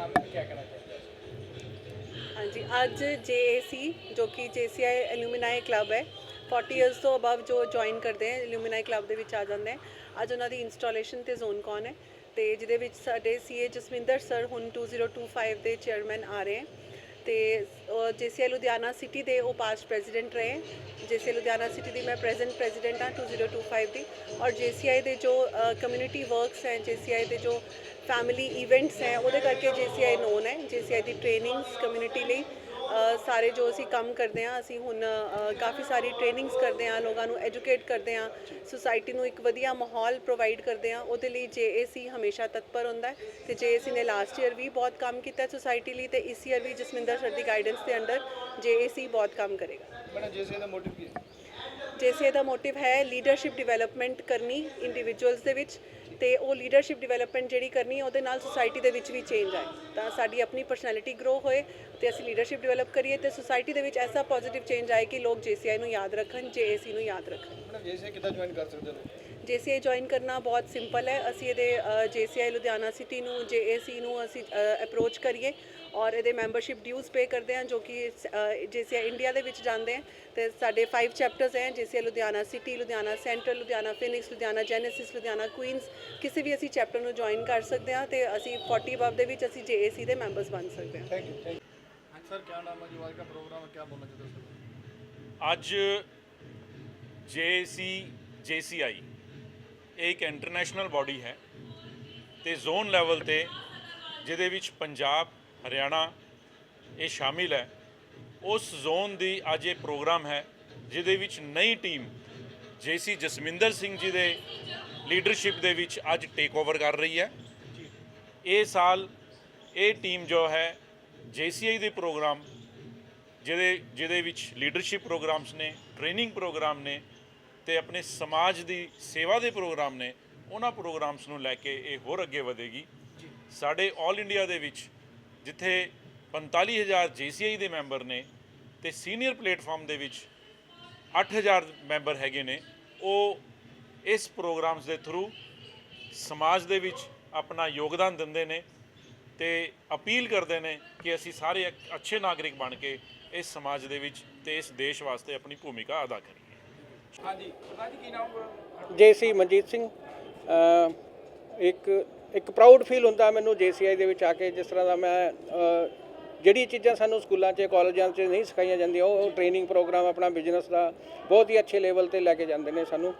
नाम है क्या कहना चाहते हैं ਹਾਂਜੀ ਅੱਜ JAC ਜੋ ਕਿ JCI ਐਲੂਮੀਨਾਈ ਕਲੱਬ ਹੈ 40 ਇਅਰਸ ਤੋਂ ਅਬਵ ਜੋ ਜੁਆਇਨ ਕਰਦੇ ਹੈ ਐਲੂਮੀਨਾਈ ਕਲੱਬ ਦੇ ਵਿੱਚ ਆ ਜਾਂਦੇ ਹੈ ਅੱਜ ਉਹਨਾਂ ਦੀ ਇੰਸਟਾਲੇਸ਼ਨ ਤੇ ਜ਼ੋਨ ਕੌਨ ਹੈ ਤੇ ਜਿਹਦੇ ਵਿੱਚ ਸਾਡੇ ਸੀਏ ਜਸਵਿੰਦਰ ਸਰ ਹੁਣ 2025 ਦੇ ਚੇਅਰਮੈਨ ਆ ਰਹੇ ਹੈ ਤੇ ਜੇਸੀਆਈ ਲੁਧਿਆਣਾ ਸਿਟੀ ਦੇ ਉਹ ਪਾਸਟ ਪ੍ਰੈਜ਼ੀਡੈਂਟ ਰਹੇ। ਜੇਸੀਆਈ ਲੁਧਿਆਣਾ ਸਿਟੀ ਦੀ ਮੈਂ ਪ੍ਰੈਜ਼ੈਂਟ ਪ੍ਰੈਜ਼ੀਡੈਂਟ ਹਾਂ 2025 ਦੀ। ਔਰ ਜੇਸੀਆਈ ਦੇ ਜੋ ਕਮਿਊਨਿਟੀ ਵਰਕਸ ਹੈ ਜੇਸੀਆਈ ਦੇ ਜੋ ਫੈਮਿਲੀ ਇਵੈਂਟਸ ਹੈ, ਉਹਦੇ ਕਰਕੇ ਜੇਸੀਆਈ ਨੋਨ ਹੈ। ਜੇਸੀਆਈ ਦੀ ਟ੍ਰੇਨਿੰਗਸ ਕਮਿਊਨਿਟੀ ਲਈ। ਸਾਰੇ ਜੋ ਅਸੀਂ ਕੰਮ ਕਰਦੇ ਆ ਅਸੀਂ ਹੁਣ ਕਾਫੀ ਸਾਰੀ ਟ੍ਰੇਨਿੰਗਸ ਕਰਦੇ ਆ ਲੋਕਾਂ ਨੂੰ ਐਜੂਕੇਟ ਕਰਦੇ ਆ ਸੁਸਾਇਟੀ ਨੂੰ ਇੱਕ ਵਧੀਆ ਮਾਹੌਲ ਪ੍ਰੋਵਾਈਡ ਕਰਦੇ ਆ ਉਹਦੇ ਲਈ ਜੇ ਜੇਏਸੀ ਹਮੇਸ਼ਾ ਤਤਪਰ ਹੁੰਦਾ ਤੇ ਜੇਏਸੀ ਨੇ ਲਾਸਟ ਈਅਰ ਵੀ ਬਹੁਤ ਕੰਮ ਕੀਤਾ ਸੁਸਾਇਟੀ ਲਈ ਤੇ ਇਸ ਈਅਰ ਵੀ ਜਸਮਿੰਦਰ ਸਰ ਦੀ ਗਾਈਡੈਂਸ ਦੇ ਅੰਡਰ ਜੇ ਜੇਏਸੀ ਬਹੁਤ ਕੰਮ ਕਰੇਗਾ। ਜੇ ਜੇਸੇ ਦਾ ਮੋਟਿਵ ਕੀ ਹੈ? ਜੇਸੇ ਦਾ ਮੋਟਿਵ ਹੈ ਲੀਡਰਸ਼ਿਪ ਡਿਵੈਲਪਮੈਂਟ ਕਰਨੀ ਇੰਡੀਵਿਜੂਅਲਸ ਦੇ ਵਿੱਚ ਤੇ ਉਹ ਲੀਡਰਸ਼ਿਪ ਡਿਵੈਲਪਮੈਂਟ ਜਿਹੜੀ ਕਰਨੀ ਹੈ ਉਹਦੇ ਨਾਲ ਸੁਸਾਇਟੀ ਦੇ ਵਿੱਚ ਵੀ ਚੇਂਜ ਆਏ। ਤਾਂ ਸਾਡੀ ਆਪਣੀ ਪਰਸਨੈਲਿਟੀ ਗਰੋ ਹੋਏ ਤੇ ਅਸੀਂ ਲੀਡਰਸ਼ਿਪ ਡਿਵੈਲਪ ਕਰੀਏ ਤੇ ਸੁਸਾਇਟੀ ਦੇ ਵਿੱਚ ਐਸਾ ਪੋਜ਼ਿਟਿਵ ਚੇਂਜ ਆਏ ਕਿ ਲੋਕ ਜੇਸੀਆਈ ਨੂੰ ਯਾਦ ਰੱਖਣ ਜੇਏਸੀ ਨੂੰ ਯਾਦ ਰੱਖਣ। ਮੈਡਮ ਜੈਸੇ ਕਿੱਦਾਂ ਜੁਆਇਨ ਕਰ ਸਕਦੇ ਨੇ ਜੇਸੀਆਈ ਜੁਆਇਨ ਕਰਨਾ ਬਹੁਤ ਸਿੰਪਲ ਹੈ। ਅਸੀਂ ਇਹਦੇ ਜੇਸੀਆਈ ਲੁਧਿਆਣਾ ਸਿਟੀ ਨੂੰ ਜੇਏਸੀ ਨੂੰ ਅਸੀਂ ਅਪਰੋਚ ਕਰੀਏ। ਔਰ ਇਹਦੇ ਮੈਂਬਰਸ਼ਿਪ ਡਿਊਜ਼ ਪੇ ਕਰਦੇ ਆ ਜੋ ਕਿ ਜੇ ਜੇਸੀਆ ਇੰਡੀਆ ਦੇ ਵਿੱਚ ਜਾਂਦੇ ਆ ਤੇ ਸਾਡੇ ਫਾਈਵ ਚੈਪਟਰਸ ਹੈ J C Ludhiana city Ludhiana central Ludhiana Phoenix Ludhiana Genesis Ludhiana queens ਕਿਸੇ ਵੀ ਅਸੀਂ ਚੈਪਟਰ ਨੂੰ ਜੁਆਇਨ ਕਰ ਸਕਦੇ ਆ ਤੇ ਅਸੀਂ 40 ਬਬ ਦੇ ਵਿੱਚ ਅਸੀਂ ਜੇ ਸੀ ਦੇ ਮੈਂਬਰਸ ਬਣ ਸਕਦੇ ਆ ਥੈਂਕ ਯੂ ਥੈਂਕ ਅੱਜ ਜੇ ਪ੍ਰੋਗਰਾਮ ਕੀ ਬੋਲਣਾ ਚਾਹੁੰਦੇ ਅੱਜ ਜੇਸੀ ਇੱਕ ਇੰਟਰਨੈਸ਼ਨਲ ਬਾਡੀ ਹੈ ਤੇ ਜ਼ੋਨ ਲੈਵਲ ਤੇ ਜਿਹਦੇ ਵਿੱਚ ਪੰਜਾਬ ਹਰਿਆਣਾ ਇਹ ਸ਼ਾਮਿਲ ਹੈ। ਉਸ ਜ਼ੋਨ ਦੀ ਅੱਜ ਇਹ ਪ੍ਰੋਗਰਾਮ ਹੈ ਜਿਹਦੇ ਵਿੱਚ ਨਈ ਟੀਮ ਜੇਸੀ ਜਸਮਿੰਦਰ ਸਿੰਘ ਜੀ ਦੇ ਲੀਡਰਸ਼ਿਪ ਦੇ ਵਿੱਚ ਅੱਜ ਟੇਕ ਓਵਰ ਕਰ ਰਹੀ ਹੈ। ਇਹ ਸਾਲ ਇਹ ਟੀਮ ਜੋ ਹੈ ਜੇਸੀਆਈ ਦੇ ਪ੍ਰੋਗਰਾਮ ਜਿਹਦੇ ਜਿਹਦੇ ਵਿੱਚ ਲੀਡਰਸ਼ਿਪ ਪ੍ਰੋਗਰਾਮਸ ਨੇ ਟ੍ਰੇਨਿੰਗ ਪ੍ਰੋਗਰਾਮ ਨੇ ਤੇ ਆਪਣੇ ਸਮਾਜ ਦੀ ਸੇਵਾ ਦੇ ਪ੍ਰੋਗਰਾਮ ਨੇ ਉਹਨਾਂ ਪ੍ਰੋਗਰਾਮਸ ਨੂੰ ਲੈ ਕੇ ਇਹ ਹੋਰ ਅੱਗੇ ਵਧੇਗੀ। ਸਾਡੇ 올 ਇੰਡੀਆ ਦੇ ਵਿੱਚ ਜਿੱਥੇ 45000 ਜੀਸੀਆਈ ਦੇ ਮੈਂਬਰ ਨੇ ਤੇ ਸੀਨੀਅਰ ਪਲੇਟਫਾਰਮ ਦੇ ਵਿੱਚ 8000 ਮੈਂਬਰ ਹੈਗੇ ਨੇ ਉਹ ਇਸ ਪ੍ਰੋਗਰਾਮਸ ਦੇ ਥਰੂ ਸਮਾਜ ਦੇ ਵਿੱਚ ਆਪਣਾ ਯੋਗਦਾਨ ਦਿੰਦੇ ਨੇ ਤੇ ਅਪੀਲ ਕਰਦੇ ਨੇ ਕਿ ਅਸੀਂ ਸਾਰੇ ਅੱਛੇ ਨਾਗਰਿਕ ਬਣ ਕੇ ਇਸ ਸਮਾਜ ਦੇ ਵਿੱਚ ਤੇ ਇਸ ਦੇਸ਼ ਵਾਸਤੇ ਆਪਣੀ ਭੂਮਿਕਾ ਅਦਾ ਕਰੀਏ। ਹਾਂਜੀ ਜੀ ਕੀ ਨਾਮ ਜੇਸੀ ਮਨਜੀਤ ਸਿੰਘ ਇੱਕ ਇੱਕ ਪ੍ਰਾਊਡ ਫੀਲ ਹੁੰਦਾ ਮੈਨੂੰ ਜੇਸੀਆਈ ਦੇ ਵਿੱਚ ਆ ਕੇ ਜਿਸ ਤਰ੍ਹਾਂ ਦਾ ਮੈਂ ਜਿਹੜੀ ਚੀਜ਼ਾਂ ਸਾਨੂੰ ਸਕੂਲਾਂ 'ਚ ਕਾਲਜਾਂ 'ਚ ਨਹੀਂ ਸਿਖਾਈਆਂ ਜਾਂਦੀਆਂ ਉਹ ਟ੍ਰੇਨਿੰਗ ਪ੍ਰੋਗਰਾਮ ਆਪਣਾ ਬਿਜ਼ਨਸ ਦਾ ਬਹੁਤ ਹੀ ਅੱਛੇ ਲੈਵਲ ਤੇ ਲੈ ਕੇ ਜਾਂਦੇ ਨੇ ਸਾਨੂੰ।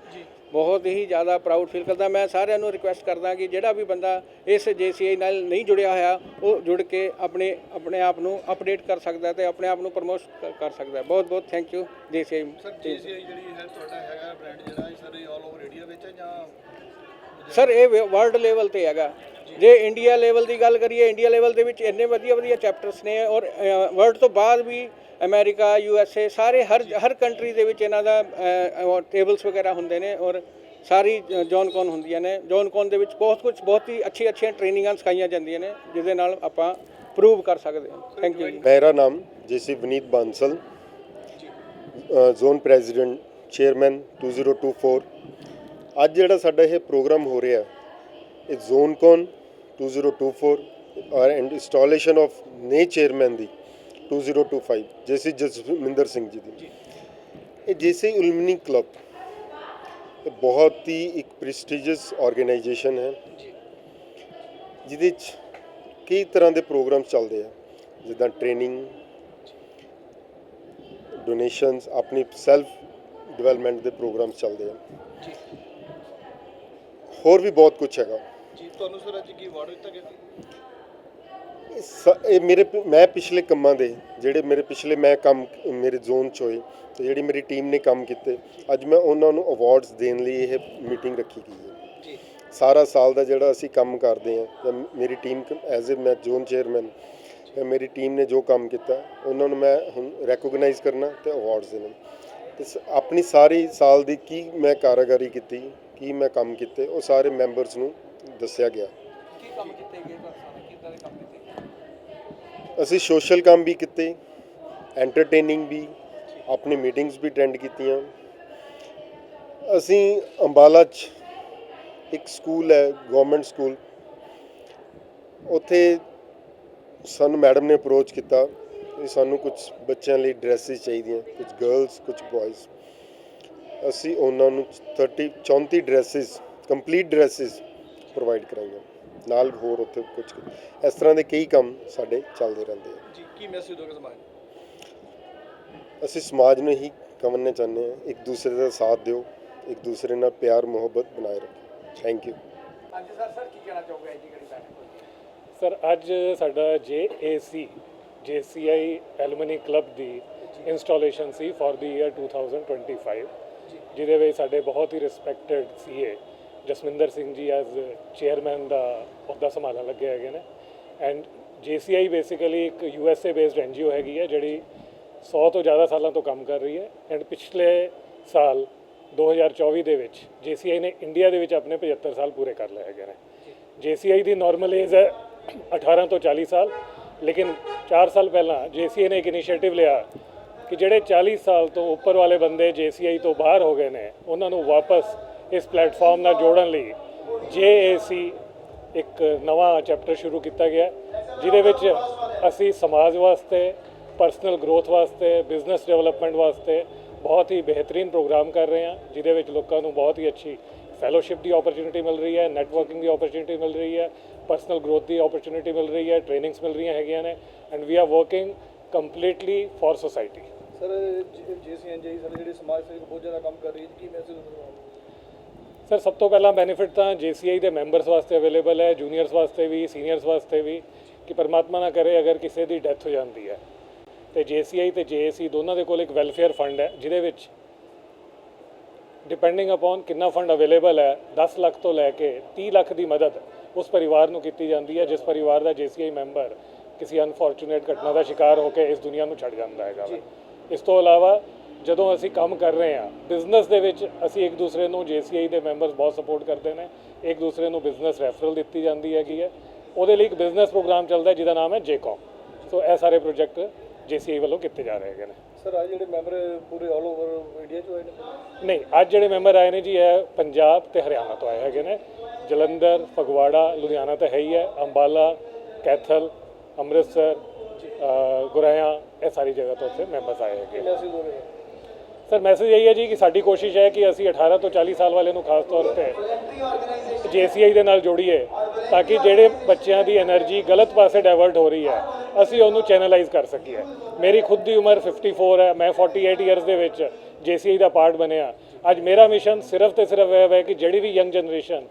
ਬਹੁਤ ਹੀ ਜ਼ਿਆਦਾ ਪ੍ਰਾਊਡ ਫੀਲ ਕਰਦਾ। ਮੈਂ ਸਾਰਿਆਂ ਨੂੰ ਰਿਕੁਐਸਟ ਕਰਦਾ ਕਿ ਜਿਹੜਾ ਵੀ ਬੰਦਾ ਇਸ ਜੇਸੀਆਈ ਨਾਲ ਨਹੀਂ ਜੁੜਿਆ ਹੋਇਆ ਉਹ ਜੁੜ ਕੇ ਆਪਣੇ ਆਪਣੇ ਆਪ ਨੂੰ ਅਪਡੇਟ ਕਰ ਸਕਦਾ ਹੈ ਤੇ ਆਪਣੇ ਆਪ ਨੂੰ ਪ੍ਰਮੋਟ ਕਰ ਸਕਦਾ ਹੈ। ਬਹੁਤ ਬਹੁਤ thank you JCI sir JCI ਜਿਹੜੀ ਹੈ ਤੁਹਾਡਾ ਹੈਗਾ ਬ੍ਰਾਂਡ ਜਿਹੜਾ ਇਹ ਸਾਰੇ ਆਲ ਓਵਰ ਇੰਡੀਆ ਵਿੱਚ ਹੈ ਜਾਂ ਸਰ, ਇਹ ਵਰਲਡ ਲੈਵਲ ਤੇ ਹੈਗਾ। ਜੇ ਇੰਡੀਆ ਲੈਵਲ ਦੀ ਗੱਲ ਕਰੀਏ ਇੰਡੀਆ ਲੈਵਲ ਦੇ ਵਿੱਚ ਇੰਨੇ ਵਧੀਆ ਵਧੀਆ ਚੈਪਟਰਸ ਨੇ ਔਰ ਵਰਲਡ ਤੋਂ ਬਾਅਦ ਵੀ ਅਮਰੀਕਾ ਯੂ ਐਸ ਏ ਸਾਰੇ ਹਰ ਹਰ ਕੰਟਰੀ ਦੇ ਵਿੱਚ ਇਹਨਾਂ ਦਾ ਟੇਬਲਸ ਵਗੈਰਾ ਹੁੰਦੇ ਨੇ ਔਰ ਸਾਰੀ ਜੌਨ ਕੌਨ ਹੁੰਦੀਆਂ ਨੇ। ਜੌਨ ਕੌਨ ਦੇ ਵਿੱਚ ਬਹੁਤ ਕੁਝ ਬਹੁਤ ਹੀ ਅੱਛੀ ਅੱਛੀਆਂ ਟ੍ਰੇਨਿੰਗਾਂ ਸਿਖਾਈਆਂ ਜਾਂਦੀਆਂ ਨੇ, ਜਿਹਦੇ ਨਾਲ ਆਪਾਂ ਪ੍ਰੂਵ ਕਰ ਸਕਦੇ ਹਾਂ। ਥੈਂਕ ਯੂ ਮੇਰਾ ਨਾਮ JC Vineet Bansal zone president chairman 2024 ਅੱਜ ਜਿਹੜਾ ਸਾਡਾ ਇਹ ਪ੍ਰੋਗਰਾਮ ਹੋ ਰਿਹਾ, ਇਹ ਜ਼ੋਨ ਕੌਨ 2024 ਔਰ ਐਂਡ ਇੰਸਟਾਲੇਸ਼ਨ ਆਫ ਨੇ ਚੇਅਰਮੈਨ ਦੀ 2025 ਜੇਸੀ ਜਸਵਿੰਦਰ ਸਿੰਘ ਜੀ ਦੀ। ਇਹ ਜੇਸੀ ਉਲਮਨੀ ਕਲੱਬ ਇਹ ਬਹੁਤ ਹੀ ਇੱਕ ਪ੍ਰੈਸਟੀਜੀਅਸ ਆਰਗੇਨਾਈਜੇਸ਼ਨ ਹੈ। ਜਿਹਦੇ 'ਚ ਕਈ ਤਰ੍ਹਾਂ ਦੇ ਪ੍ਰੋਗਰਾਮ ਚੱਲਦੇ ਆ, ਜਿੱਦਾਂ ਟ੍ਰੇਨਿੰਗ ਡੋਨੇਸ਼ਨਸ ਆਪਣੀ ਸੈਲਫ ਡਿਵੈਲਪਮੈਂਟ ਦੇ ਪ੍ਰੋਗਰਾਮ ਚੱਲਦੇ ਆ। ਹੋਰ ਵੀ ਬਹੁਤ ਕੁਝ ਹੈਗਾ। ਜੀ ਤੁਹਾਨੂੰ ਸਰ ਅੱਜ ਕੀ ਅਵਾਰਡ ਦਿੱਤਾ ਗਿਆ ਇਹ ਸ- ਇਹ ਮੇਰੇ ਪ- ਮੈਂ ਪਿਛਲੇ ਕੰਮਾਂ ਦੇ ਜਿਹੜੇ ਮੇਰੇ ਪਿਛਲੇ ਮੈਂ ਕੰਮ ਮੇਰੇ ਜ਼ੋਨ ਚ ਹੋਏ ਤੇ ਜਿਹੜੀ ਮੇਰੀ ਟੀਮ ਨੇ ਕੰਮ ਕੀਤੇ ਅੱਜ ਮੈਂ ਉਹਨਾਂ ਨੂੰ ਅਵਾਰਡਸ ਦੇਣ ਲਈ ਇਹ ਮੀਟਿੰਗ ਰੱਖੀ ਗਈ ਹੈ। ਜੀ। ਸਾਰਾ ਸਾਲ ਦਾ ਜਿਹੜਾ ਅਸੀਂ ਕੰਮ ਕਰਦੇ ਹਾਂ ਜਾਂ ਮੇਰੀ ਟੀਮ ਐਜ਼ ਅ ਮੈਂ ਜ਼ੋਨ ਚੇਅਰਮੈਨ ਜਾਂ ਮੇਰੀ ਟੀਮ ਨੇ ਜੋ ਕੰਮ ਕੀਤਾ ਉਹਨਾਂ ਨੂੰ ਮੈਂ ਹੁਣ ਰੈਕੋਗਨਾਈਜ਼ ਕਰਨਾ ਤੇ ਅਵਾਰਡਸ ਦੇਣਾ। ਤੇ ਸ- ਆਪਣੀ ਸਾਰੀ ਸਾਲ ਦੀ ਕੀ ਮੈਂ ਕਾਰਗਰੀ ਕੀਤੀ ਕੀ ਮੈਂ ਕੰਮ ਕੀਤੇ ਉਹ ਸਾਰੇ ਮੈਂਬਰਸ ਨੂੰ ਦੱਸਿਆ ਗਿਆ। ਕੀ ਕੰਮ ਕੀਤੇ ਗਏ ਸਾਰੇ? ਕਿੱਦਾਂ ਦੇ ਕੰਮ ਕੀਤੇ ਅਸੀਂ ਸੋਸ਼ਲ ਕੰਮ ਵੀ ਕੀਤੇ ਐਂਟਰਟੇਨਿੰਗ ਵੀ ਆਪਣੀ ਮੀਟਿੰਗਸ ਵੀ ਅਟੈਂਡ ਕੀਤੀਆਂ। ਅਸੀਂ ਅੰਬਾਲਾ 'ਚ ਇੱਕ ਸਕੂਲ ਹੈ ਗਵਰਨਮੈਂਟ ਸਕੂਲ ਉੱਥੇ ਸਾਨੂੰ ਮੈਡਮ ਨੇ ਅਪਰੋਚ ਕੀਤਾ ਕਿ ਸਾਨੂੰ ਕੁਝ ਬੱਚਿਆਂ ਲਈ ਡਰੈਸਿਸ ਚਾਹੀਦੀਆਂ ਕੁਝ ਗਰਲਸ ਕੁਝ ਬॉयਜ਼ ਅਸੀਂ ਉਹਨਾਂ ਨੂੰ 30 34 ਡਰੈਸਿਸ ਕੰਪਲੀਟ ਡਰੈਸਿਸ ਪ੍ਰੋਵਾਈਡ ਕਰਾਈਆਂ। ਨਾਲ ਹੋਰ ਉੱਥੇ ਕੁਝ ਇਸ ਤਰ੍ਹਾਂ ਦੇ ਕਈ ਕੰਮ ਸਾਡੇ ਚੱਲਦੇ ਰਹਿੰਦੇ ਆ। ਜੀ ਕੀ ਮੈਸੇਜ ਦੋਗੇ ਸਮਾਜ ਨੂੰ? ਅਸੀਂ ਸਮਾਜ ਨੂੰ ਹੀ ਕਮਨੇ ਚਾਹੁੰਦੇ ਹਾਂ ਇੱਕ ਦੂਸਰੇ ਦਾ ਸਾਥ ਦਿਓ ਇੱਕ ਦੂਸਰੇ ਨਾਲ ਪਿਆਰ ਮੁਹੱਬਤ ਬਣਾਏ ਰੱਖੋ। ਥੈਂਕ ਯੂ ਹਾਂਜੀ ਸਰ ਸਰ ਕੀ ਕਹਿਣਾ ਚਾਹੋਗੇ ਜੀ ਕਿਹੜੀ ਬੈਠਕ ਸਰ ਅੱਜ ਸਾਡਾ JAC JCI ਐਲੂਮਨੀ ਕਲੱਬ ਦੀ ਇੰਸਟਾਲੇਸ਼ਨ ਸੀ ਫॉर ਦੀ ਈਅਰ 2025 ਜਿਹਦੇ ਵਿੱਚ ਸਾਡੇ ਬਹੁਤ ਹੀ respected CA Jasminder Singh ji as chairman ਦਾ ਅਹੁਦਾ ਸੰਭਾਲਣ ਲੱਗੇ ਹੈਗੇ ਨੇ। ਐਂਡ JCI ਬੇਸਿਕਲੀ ਇੱਕ USA ਬੇਸਡ ਐਨਜੀਓ ਹੈਗੀ ਹੈ, ਜਿਹੜੀ 100 ਤੋਂ ਜ਼ਿਆਦਾ ਸਾਲਾਂ ਤੋਂ ਕੰਮ ਕਰ ਰਹੀ ਹੈ। ਐਂਡ ਪਿਛਲੇ ਸਾਲ 2024 ਦੇ ਵਿੱਚ JCI ਨੇ ਇੰਡੀਆ ਦੇ ਵਿੱਚ ਆਪਣੇ 75 ਸਾਲ ਪੂਰੇ ਕਰ ਲਏ ਹੈਗੇ ਨੇ। JCI ਦੀ ਨਾਰਮਲ ਏਜ ਹੈ 18 ਤੋਂ 40 ਸਾਲ, ਲੇਕਿਨ 4 ਸਾਲ ਪਹਿਲਾਂ JCI ਨੇ ਇੱਕ ਇਨੀਸ਼ੀਏਟਿਵ ਲਿਆ ਕਿ ਜਿਹੜੇ 40 ਸਾਲ ਤੋਂ ਉੱਪਰ ਵਾਲੇ ਬੰਦੇ ਜੀਸੀਆਈ ਤੋਂ ਬਾਹਰ ਹੋ ਗਏ ਨੇ, ਉਹਨਾਂ ਨੂੰ ਵਾਪਸ ਇਸ ਪਲੇਟਫਾਰਮ ਨਾਲ ਜੋੜਨ ਲਈ ਜੇਏਸੀ ਇੱਕ ਨਵਾਂ ਚੈਪਟਰ ਸ਼ੁਰੂ ਕੀਤਾ ਗਿਆ, ਜਿਹਦੇ ਵਿੱਚ ਅਸੀਂ ਸਮਾਜ ਵਾਸਤੇ, ਪਰਸਨਲ ਗਰੋਥ ਵਾਸਤੇ, ਬਿਜ਼ਨਸ ਡਿਵੈਲਪਮੈਂਟ ਵਾਸਤੇ ਬਹੁਤ ਹੀ ਬਿਹਤਰੀਨ ਪ੍ਰੋਗਰਾਮ ਕਰ ਰਹੇ ਹਾਂ, ਜਿਹਦੇ ਵਿੱਚ ਲੋਕਾਂ ਨੂੰ ਬਹੁਤ ਹੀ ਅੱਛੀ ਫੈਲੋਸ਼ਿਪ ਦੀ ਓਪਰਚੁਨਿਟੀ ਮਿਲ ਰਹੀ ਹੈ ਨੈਟਵਰਕਿੰਗ ਦੀ ਓਪਰਚੁਨਿਟੀ ਮਿਲ ਰਹੀ ਹੈ ਪਰਸਨਲ ਗਰੋਥ ਦੀ ਓਪਰਚੁਨਿਟੀ ਮਿਲ ਰਹੀ ਹੈ ਟ੍ਰੇਨਿੰਗਸ ਮਿਲ ਰਹੀਆਂ ਹੈਗੀਆਂ ਨੇ and we are working completely for society sir ਜੀਸੀਐਨਜੀ sir ਜਿਹੜੀ ਸਮਾਜ ਸੇਵਕ ਬਹੁਤ ਜ਼ਿਆਦਾ ਕੰਮ ਕਰ ਰਹੀ ਹੈ ਜੀ, ਕੀ ਮੈਸੇਜ ਦੋਗੇ ਸਰ ਸਭ ਤੋਂ ਪਹਿਲਾਂ ਬੈਨੀਫਿਟ ਤਾਂ JCI ਦੇ ਮੈਂਬਰਸ ਵਾਸਤੇ ਅਵੇਲੇਬਲ ਹੈ ਜੂਨੀਅਰਸ ਵਾਸਤੇ ਵੀ ਸੀਨੀਅਰਸ ਵਾਸਤੇ ਵੀ ਕਿ ਪਰਮਾਤਮਾ ਨਾ ਕਰੇ ਅਗਰ ਕਿਸੇ ਦੀ ਡੈਥ ਹੋ ਜਾਂਦੀ ਹੈ। ਤੇ JCI ਤੇ JAC ਦੋਨਾਂ ਦੇ ਕੋਲ ਇੱਕ ਵੈਲਫੇਅਰ ਫੰਡ ਹੈ ਜਿਹਦੇ ਵਿੱਚ ਡਿਪੈਂਡਿੰਗ ਅਪਨ ਕਿੰਨਾ ਫੰਡ ਅਵੇਲੇਬਲ ਹੈ 10 ਲੱਖ ਤੋਂ ਲੈ ਕੇ 30 ਲੱਖ ਦੀ ਮਦਦ ਉਸ ਪਰਿਵਾਰ ਨੂੰ ਕੀਤੀ ਜਾਂਦੀ ਹੈ ਜਿਸ ਪਰਿਵਾਰ ਦਾ JCI ਮੈਂਬਰ ਕਿਸੇ ਅਨਫੋਰਚੂਨੇਟ ਘਟਨਾ ਦਾ ਸ਼ਿਕਾਰ ਹੋ ਕੇ ਇਸ ਦੁਨੀਆ ਨੂੰ ਛੱਡ ਜਾਂਦਾ ਹੈਗਾ। ਇਸ ਤੋਂ ਇਲਾਵਾ ਜਦੋਂ ਅਸੀਂ ਕੰਮ ਕਰ ਰਹੇ ਹਾਂ ਬਿਜ਼ਨਸ ਦੇ ਵਿੱਚ ਅਸੀਂ ਇੱਕ ਦੂਸਰੇ ਨੂੰ JCI ਦੇ ਮੈਂਬਰਸ ਬਹੁਤ ਸਪੋਰਟ ਕਰਦੇ ਨੇ। ਇੱਕ ਦੂਸਰੇ ਨੂੰ ਬਿਜ਼ਨਸ ਰੈਫਰਲ ਦਿੱਤੀ ਜਾਂਦੀ ਹੈਗੀ ਹੈ। ਉਹਦੇ ਲਈ ਇੱਕ ਬਿਜ਼ਨਸ ਪ੍ਰੋਗਰਾਮ ਚੱਲਦਾ ਜਿਹਦਾ ਨਾਮ ਹੈ JCOM ਸੋ ਇਹ ਸਾਰੇ ਪ੍ਰੋਜੈਕਟ JCI ਵੱਲੋਂ ਕੀਤੇ ਜਾ ਰਹੇ ਹੈਗੇ ਨੇ। ਸਰ ਆ ਜਿਹੜੇ ਮੈਂਬਰ ਪੂਰੇ ਆਲ ਓਵਰ ਇੰਡੀਆ ਚੋਂ ਆਏ ਨੇ? ਨਹੀਂ ਅੱਜ ਜਿਹੜੇ ਮੈਂਬਰ ਆਏ ਨੇ ਜੀ ਇਹ ਪੰਜਾਬ ਤੇ ਹਰਿਆਣਾ ਤੋਂ ਆਏ ਹੈਗੇ ਨੇ। ਜਲੰਧਰ ਫਗਵਾੜਾ ਲੁਧਿਆਣਾ ਤਾਂ ਹੈ ਹੀ ਹੈ। ਅੰਬਾਲਾ ਕੈਥਲ ਅੰਮ੍ਰਿਤਸਰ ਗੁਰਾਇਆ ਇਹ ਸਾਰੀ ਜਗ੍ਹਾ ਤੋਂ ਉੱਥੇ ਮੈਂਬਰਸ ਆਏ ਹੈਗੇ। ਸਰ ਮੈਸੇਜ ਇਹ ਹੈ ਜੀ ਕਿ ਸਾਡੀ ਕੋਸ਼ਿਸ਼ ਹੈ ਕਿ ਅਸੀਂ 18 ਤੋਂ 40 ਸਾਲ ਵਾਲੇ ਨੂੰ ਖਾਸ ਤੌਰ ਤੇ ਜੀਸੀਆਈ ਦੇ ਨਾਲ ਜੋੜੀਏ ਤਾਂ ਕਿ ਜਿਹੜੇ ਬੱਚਿਆਂ ਦੀ એનર્ਜੀ ਗਲਤ ਪਾਸੇ ਡਾਇਵਰਟ ਹੋ ਰਹੀ ਹੈ ਅਸੀਂ ਉਹਨੂੰ ਚੈਨਲਾਈਜ਼ ਕਰ ਸਕੀਏ। ਮੇਰੀ ਖੁਦ ਦੀ ਉਮਰ 54 ਹੈ ਮੈਂ 48 ਇਅਰਸ ਦੇ ਵਿੱਚ ਜੀਸੀਆਈ ਦਾ ਪਾਰਟ ਬਣਿਆ। ਅੱਜ ਮੇਰਾ ਮਿਸ਼ਨ ਸਿਰਫ ਤੇ ਸਿਰਫ ਇਹ ਹੈ ਕਿ ਜਿਹੜੀ ਵੀ ਯੰਗ ਜਨਰੇਸ਼ਨ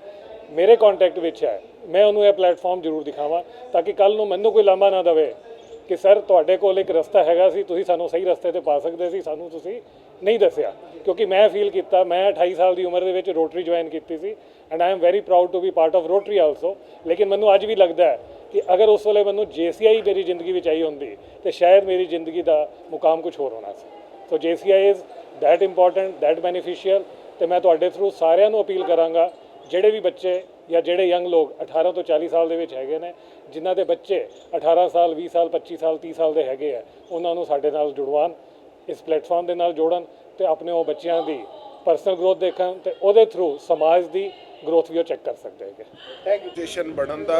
ਮੇਰੇ ਕੰਟੈਕਟ ਵਿੱਚ ਹੈ ਮੈਂ ਉਹਨੂੰ ਇਹ ਪਲੇਟਫਾਰਮ ਜ਼ਰੂਰ ਦਿਖਾਵਾਂ ਤਾਂ ਕਿ ਕੱਲ ਨੂੰ ਮੈਨੂੰ ਕੋਈ ਲਾਂਭਾ ਨਾ ਦਵੇ। ਕਿ ਸਰ ਤੁਹਾਡੇ ਕੋਲ ਇੱਕ ਰਸਤਾ ਹੈਗਾ ਸੀ, ਤੁਸੀਂ ਸਾਨੂੰ ਸਹੀ ਰਸਤੇ ਤੇ ਪਾ ਸਕਦੇ ਸੀ, ਸਾਨੂੰ ਤੁਸੀਂ ਨਹੀਂ ਦੱਸਿਆ। ਕਿਉਂਕਿ ਮੈਂ ਫੀਲ ਕੀਤਾ, ਮੈਂ 28 ਸਾਲ ਦੀ ਉਮਰ ਦੇ ਵਿੱਚ ਰੋਟਰੀ ਜੁਆਇਨ ਕੀਤੀ ਸੀ and I am very proud to be part of Rotary also ਲੇਕਿਨ ਮੈਨੂੰ ਅੱਜ ਵੀ ਲੱਗਦਾ ਹੈ ਕਿ ਅਗਰ ਉਸ ਵੇਲੇ ਮੈਨੂੰ JCI ਮੇਰੀ ਜ਼ਿੰਦਗੀ ਵਿੱਚ ਆਈ ਹੁੰਦੀ, ਤੇ ਸ਼ਾਇਦ ਮੇਰੀ ਜ਼ਿੰਦਗੀ ਦਾ ਮੁਕਾਮ ਕੁਝ ਹੋਰ ਹੋਣਾ ਸੀ। So JCI is that important that beneficial ਤੇ ਮੈਂ ਤੁਹਾਡੇ ਥਰੂ ਸਾਰਿਆਂ ਨੂੰ ਅਪੀਲ ਕਰਾਂਗਾ ਜਿਹੜੇ ਵੀ ਬੱਚੇ ਜਾਂ ਜਿਹੜੇ ਯੰਗ ਲੋਕ 18 ਤੋਂ 40 ਸਾਲ ਦੇ ਵਿੱਚ ਹੈਗੇ ਨੇ, ਜਿਨ੍ਹਾਂ ਦੇ ਬੱਚੇ 18 ਸਾਲ 20 ਸਾਲ 25 ਸਾਲ 30 ਸਾਲ ਦੇ ਹੈਗੇ ਆ, ਉਹਨਾਂ ਨੂੰ ਸਾਡੇ ਨਾਲ ਜੁੜਵਾਉਣ, ਇਸ ਪਲੇਟਫਾਰਮ ਦੇ ਨਾਲ ਜੋੜਨ ਤੇ ਆਪਣੇ ਉਹ ਬੱਚਿਆਂ ਦੀ ਪਰਸਨਲ ਗਰੋਥ ਦੇਖਣ ਤੇ ਉਹਦੇ ਥਰੂ ਸਮਾਜ ਦੀ ਗਰੋਥ ਵੀ ਉਹ ਚੈੱਕ ਕਰ ਸਕਦੇ ਹੈਗੇ। ਐਜੂਕੇਸ਼ਨ ਬਣਨ ਦਾ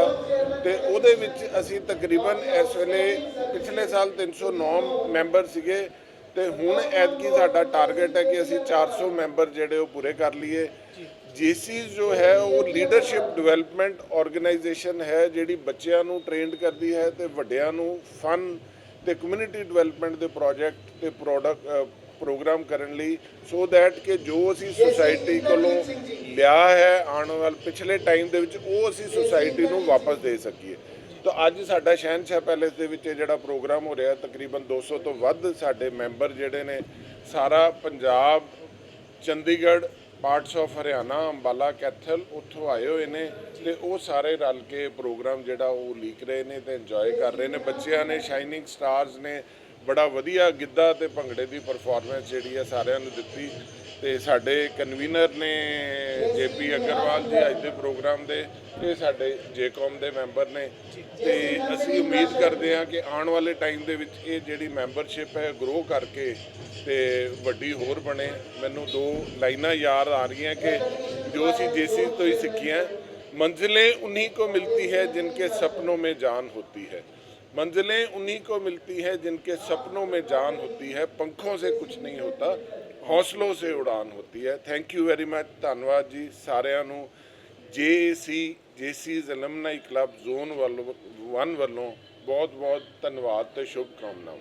ਤੇ ਉਹਦੇ ਵਿੱਚ ਅਸੀਂ ਤਕਰੀਬਨ ਇਸ ਵੇਲੇ ਪਿਛਲੇ ਸਾਲ 309 ਮੈਂਬਰ ਸੀਗੇ ਤੇ ਹੁਣ ਐਤਕੀ ਸਾਡਾ ਟਾਰਗੇਟ ਹੈ ਕਿ ਅਸੀਂ 400 ਮੈਂਬਰ ਜਿਹੜੇ ਉਹ ਪੂਰੇ ਕਰ ਲਈਏ। ਜੀਸੀ ਜੋ ਹੈ ਉਹ ਲੀਡਰਸ਼ਿਪ ਡਿਵੈਲਪਮੈਂਟ ਆਰਗੇਨਾਈਜੇਸ਼ਨ ਹੈ, ਜਿਹੜੀ ਬੱਚਿਆਂ ਨੂੰ ਟ੍ਰੇਨਡ ਕਰਦੀ ਹੈ ਤੇ ਵੱਡਿਆਂ ਨੂੰ ਫਨ ਤੇ ਕਮਿਊਨਿਟੀ ਡਿਵੈਲਪਮੈਂਟ ਦੇ ਪ੍ਰੋਜੈਕਟ ਤੇ ਪ੍ਰੋਡਕਟ ਪ੍ਰੋਗਰਾਮ ਕਰਨ ਲਈ ਸੋ ਦੈਟ ਕਿ ਜੋ ਅਸੀਂ ਸੁਸਾਇਟੀ ਕੋਲੋਂ ਲਿਆ ਹੈ ਆਉਣ ਵਾਲ, ਪਿਛਲੇ ਟਾਈਮ ਦੇ ਵਿੱਚ ਉਹ ਅਸੀਂ ਸੁਸਾਇਟੀ ਨੂੰ ਵਾਪਸ ਦੇ ਸਕੀਏ। ਤਾਂ ਅੱਜ ਸਾਡਾ ਸ਼ਹਿਨਸ਼ਾਹ ਪੈਲੇਸ ਦੇ ਵਿੱਚ ਇਹ ਜਿਹੜਾ ਪ੍ਰੋਗਰਾਮ ਹੋ ਰਿਹਾ, ਤਕਰੀਬਨ 200 ਤੋਂ ਵੱਧ ਸਾਡੇ ਮੈਂਬਰ ਜਿਹੜੇ ਨੇ, ਸਾਰਾ ਪੰਜਾਬ, ਚੰਡੀਗੜ੍ਹ ਪਾਰਟਸ ਆਫ ਹਰਿਆਣਾ, ਅੰਬਾਲਾ, ਕੈਥਲ ਉੱਥੋਂ ਆਏ ਹੋਏ ਨੇ ਤੇ ਉਹ ਸਾਰੇ ਰਲ ਕੇ ਪ੍ਰੋਗਰਾਮ ਜਿਹੜਾ ਉਹ ਲੀਕ ਰਹੇ ਨੇ ਤੇ ਇੰਜੋਏ ਕਰ ਰਹੇ ਨੇ। ਬੱਚਿਆਂ ਨੇ ਸ਼ਾਈਨਿੰਗ ਸਟਾਰਸ ਨੇ, ਬੜਾ ਵਧੀਆ ਗਿੱਧਾ ਤੇ ਭੰਗੜੇ ਦੀ ਪਰਫਾਰਮੈਂਸ ਜਿਹੜੀ ਹੈ ਸਾਰਿਆਂ ਨੂੰ ਦਿੱਤੀ। ਤੇ ਸਾਡੇ ਕਨਵੀਨਰ ਨੇ ਜੇਪੀ ਅਗਰਵਾਲ ਜੀ ਅੱਜ ਦੇ ਪ੍ਰੋਗਰਾਮ ਦੇ ਇਹ ਸਾਡੇ ਜੇਕਮ ਦੇ ਮੈਂਬਰ ਨੇ। ਤੇ ਅਸੀਂ ਉਮੀਦ ਕਰਦੇ ਹਾਂ ਕਿ ਆਉਣ ਵਾਲੇ ਟਾਈਮ ਦੇ ਵਿੱਚ ਇਹ ਜਿਹੜੀ ਮੈਂਬਰਸ਼ਿਪ ਹੈ ਗਰੋ ਕਰਕੇ ਤੇ ਵੱਡੀ ਹੋਰ ਬਣੇ। ਮੈਨੂੰ ਦੋ ਲਾਈਨਾਂ ਯਾਦ ਆ ਰਹੀਆਂ ਕਿ ਜੋ ਅਸੀਂ ਜੇਸੀ ਤੋਂ ਹੀ ਸਿੱਖੀਆਂ, ਮੰਜ਼ਿਲੇ ਉਨਹੀ ਕੋ ਮਿਲਤੀ ਹੈ ਜਿਨਕੇ ਸਪਨੋ ਮੇ ਜਾਨ ਹੋਤੀ ਹੈ। मंजिलें उन्हीं को मिलती है जिनके सपनों में ਜਾਨ होती ਹੈ, ਪੰਖੋਂ ਸੇ ਕੁਛ ਨਹੀਂ होता ਹੌਸਲੋਂ ਸੇ ਉਡਾਨ ਹੋਤੀ ਹੈ। ਥੈਂਕ ਯੂ ਵੈਰੀ ਮਚ ਧੰਨਵਾਦ ਜੀ ਸਾਰਿਆਂ ਨੂੰ। ਜੇਸੀ ਜੇਸੀਜ਼ ਐਲਮਨਾਈ ਕਲੱਬ ਜ਼ੋਨ ਵੱਲੋਂ ਵਨ ਵੱਲੋਂ ਬਹੁਤ ਬਹੁਤ ਧੰਨਵਾਦ ਤੇ ਸ਼ੁਭ ਕਾਮਨਾਵਾਂ